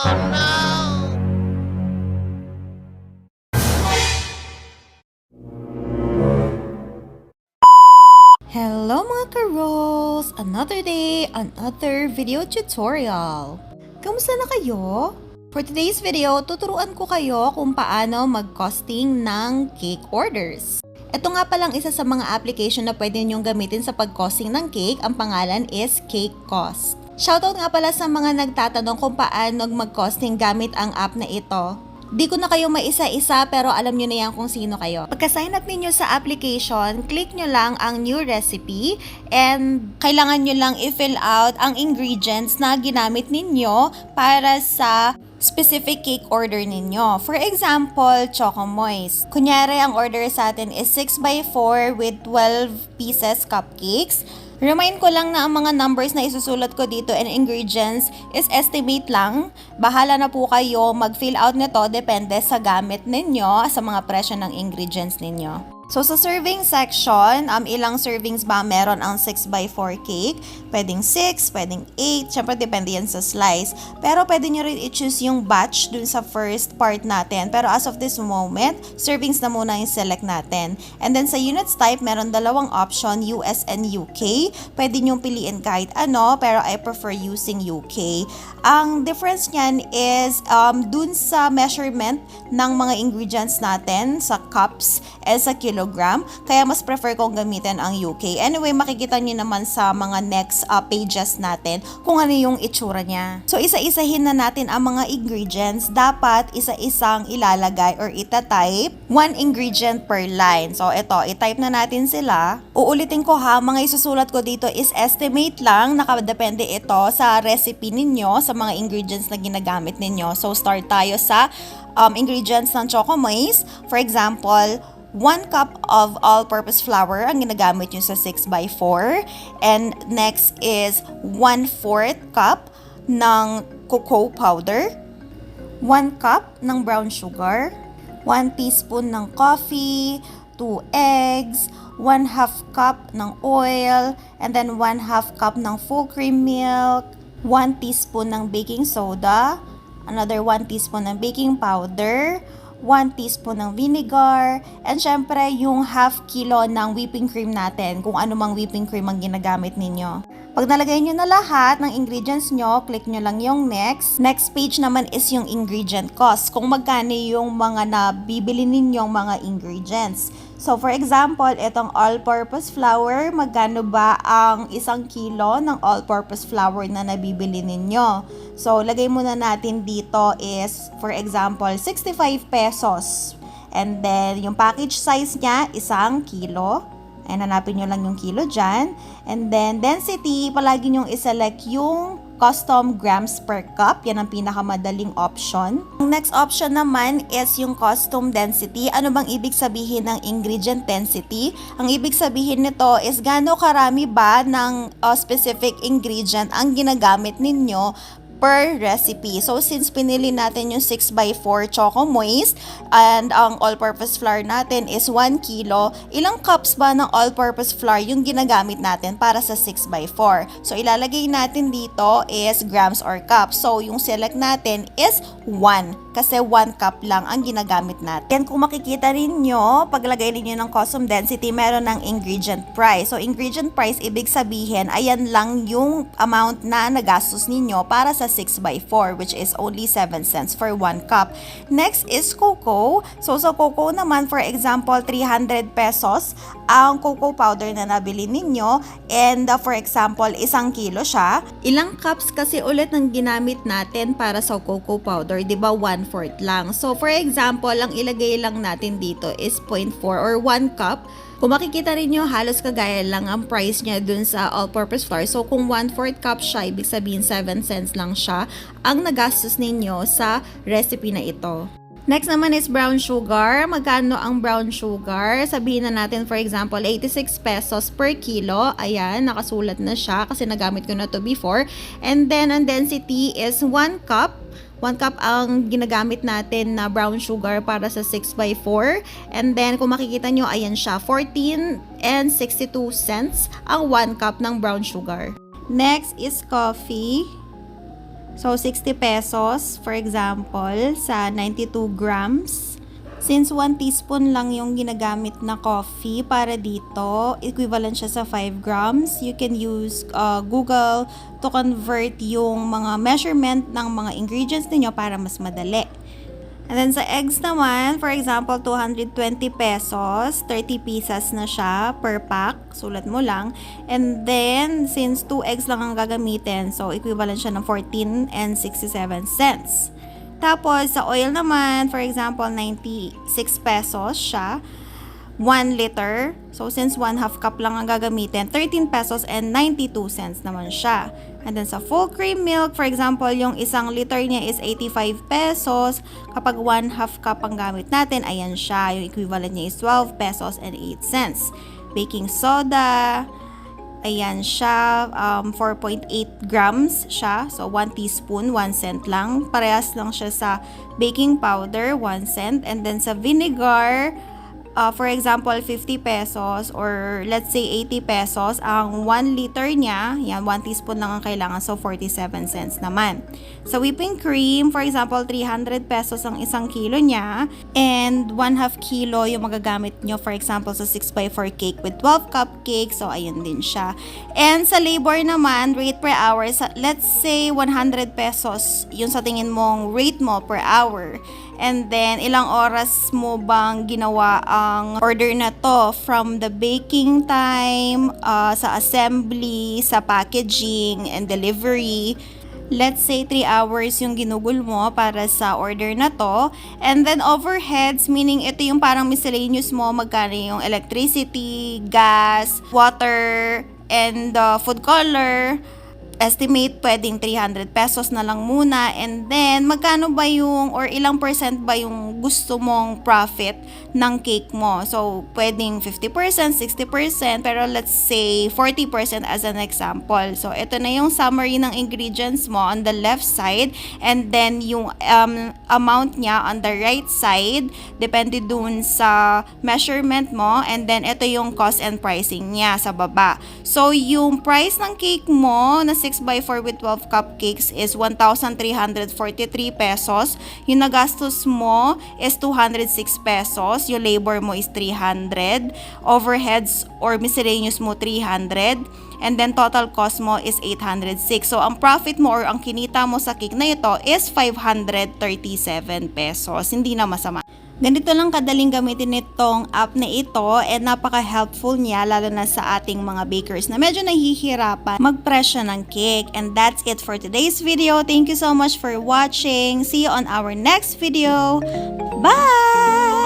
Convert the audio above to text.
Hello mga ka-rolls! Another day, another video tutorial. Kamusta na kayo? For today's video, tuturuan ko kayo kung paano mag-costing ng cake orders. Ito nga palang isa sa mga application na pwede niyong gamitin sa pag-costing ng cake. Ang pangalan is Cake Cost. Shoutout nga pala sa mga nagtatanong kung paano mag-costing gamit ang app na ito. Di ko na kayo maisa-isa pero alam nyo na yan kung sino kayo. Pagka-sign up ninyo sa application, click nyo lang ang new recipe and kailangan nyo lang i-fill out ang ingredients na ginamit ninyo para sa specific cake order ninyo. For example, Choco Moist. Kunyari, ang order sa atin is 6x4 with 12 pieces cupcakes. Remind ko lang na ang mga numbers na isusulat ko dito and ingredients is estimate lang. Bahala na po kayo mag-fill out nito depende sa gamit ninyo, sa mga presyo ng ingredients ninyo. So sa serving section, um, ilang servings ba meron ang 6x4 cake? Pwedeng 6, pwedeng 8, syempre depende yan sa slice. Pero pwede nyo rin i-choose yung batch dun sa first part natin. Pero as of this moment, servings na muna yung select natin. And then sa units type, meron dalawang option, US and UK. Pwede nyo piliin kahit ano, pero I prefer using UK. Ang difference niyan is um, dun sa measurement ng mga ingredients natin sa cups and sa kilogram. Kaya mas prefer kong gamitin ang UK. Anyway, makikita niyo naman sa mga next uh, pages natin kung ano yung itsura niya. So, isa-isahin na natin ang mga ingredients. Dapat isa-isang ilalagay or itatype one ingredient per line. So, ito, itype na natin sila. Uulitin ko ha, mga isusulat ko dito is estimate lang. Nakadepende ito sa recipe ninyo, sa mga ingredients na ginagamit ninyo. So, start tayo sa um, ingredients ng Choco Maze. For example, 1 cup of all-purpose flour ang ginagamit nyo sa 6x4. And next is 1 4 cup ng cocoa powder, 1 cup ng brown sugar, 1 teaspoon ng coffee, 2 eggs, 1 half cup ng oil, and then 1 half cup ng full cream milk, 1 teaspoon ng baking soda, another 1 teaspoon ng baking powder, 1 teaspoon ng vinegar, and syempre yung half kilo ng whipping cream natin, kung ano mang whipping cream ang ginagamit ninyo. Pag nalagay nyo na lahat ng ingredients nyo, click nyo lang yung next. Next page naman is yung ingredient cost, kung magkano yung mga nabibili ninyong mga ingredients. So for example, itong all-purpose flour, magkano ba ang isang kilo ng all-purpose flour na nabibili ninyo? So lagay muna natin dito is, for example, 65 pesos. And then, yung package size niya, isang kilo. And hanapin nyo lang yung kilo dyan. And then, density, palagi nyong iselect yung custom grams per cup. Yan ang pinakamadaling option. Ang next option naman is yung custom density. Ano bang ibig sabihin ng ingredient density? Ang ibig sabihin nito is gaano karami ba ng uh, specific ingredient ang ginagamit ninyo per recipe. So, since pinili natin yung 6x4 Choco Moist and ang all-purpose flour natin is 1 kilo, ilang cups ba ng all-purpose flour yung ginagamit natin para sa 6x4? So, ilalagay natin dito is grams or cups. So, yung select natin is 1 kasi 1 cup lang ang ginagamit natin. Kung makikita ninyo, paglagay ninyo ng custom density, meron ng ingredient price. So, ingredient price, ibig sabihin, ayan lang yung amount na nagastos ninyo para sa 6x4 which is only 7 cents for 1 cup. Next is cocoa. So sa cocoa naman, for example, 300 pesos ang cocoa powder na nabili ninyo and uh, for example, isang kilo siya. Ilang cups kasi ulit ng ginamit natin para sa cocoa powder, 'di ba? 1/4 lang. So for example, ang ilagay lang natin dito is 0.4 or 1 cup kung makikita rin nyo, halos kagaya lang ang price niya dun sa all-purpose flour. So, kung 1/4 cup siya, ibig sabihin 7 cents lang siya ang nagastos ninyo sa recipe na ito. Next naman is brown sugar. Magkano ang brown sugar? Sabihin na natin for example 86 pesos per kilo. Ayan, nakasulat na siya kasi nagamit ko na to before. And then ang density is 1 cup 1 cup ang ginagamit natin na brown sugar para sa 6x4. And then, kung makikita nyo, ayan siya, 14 and 62 cents ang 1 cup ng brown sugar. Next is coffee. So, 60 pesos, for example, sa 92 grams. Since 1 teaspoon lang yung ginagamit na coffee para dito, equivalent siya sa 5 grams. You can use uh, Google to convert yung mga measurement ng mga ingredients ninyo para mas madali. And then sa eggs naman, for example, 220 pesos, 30 pieces na siya per pack, sulat mo lang. And then, since 2 eggs lang ang gagamitin, so equivalent siya ng 14 and 67 cents. Tapos, sa oil naman, for example, 96 pesos siya. 1 liter. So, since 1 half cup lang ang gagamitin, 13 pesos and 92 cents naman siya. And then sa full cream milk, for example, yung isang liter niya is 85 pesos. Kapag 1 half cup ang gamit natin, ayan siya. Yung equivalent niya is 12 pesos and 8 cents. Baking soda, Ayan siya, um, 4.8 grams siya. So, 1 teaspoon, 1 cent lang. Parehas lang siya sa baking powder, 1 cent. And then sa vinegar, uh, for example, 50 pesos or let's say 80 pesos. Ang 1 liter niya, yan, 1 teaspoon lang ang kailangan. So, 47 cents naman. Sa whipping cream, for example, 300 pesos ang isang kilo niya. And 1 half kilo yung magagamit nyo, for example, sa 6x4 cake with 12 cupcakes. So, ayun din siya. And sa labor naman, rate per hour, sa, let's say 100 pesos yung sa tingin mong rate mo per hour. And then, ilang oras mo bang ginawa ang order na to from the baking time, uh, sa assembly, sa packaging, and delivery. Let's say 3 hours yung ginugol mo para sa order na to. And then overheads, meaning ito yung parang miscellaneous mo, magkano yung electricity, gas, water, and uh, food color estimate pwedeng 300 pesos na lang muna. And then magkano ba yung or ilang percent ba yung gusto mong profit ng cake mo so pwedeng 50% 60% pero let's say 40% as an example so ito na yung summary ng ingredients mo on the left side and then yung um, amount niya on the right side depende dun sa measurement mo and then ito yung cost and pricing niya sa baba so yung price ng cake mo na 6x4 with 12 cupcakes is 1,343 pesos. Yung nagastos mo is 206 pesos. Yung labor mo is 300. Overheads or miscellaneous mo 300. And then total cost mo is 806. So ang profit mo or ang kinita mo sa cake na ito is 537 pesos. Hindi na masama. Ganito lang kadaling gamitin itong app na ito and napaka-helpful niya lalo na sa ating mga bakers na medyo nahihirapan magpresyo ng cake. And that's it for today's video. Thank you so much for watching. See you on our next video. Bye!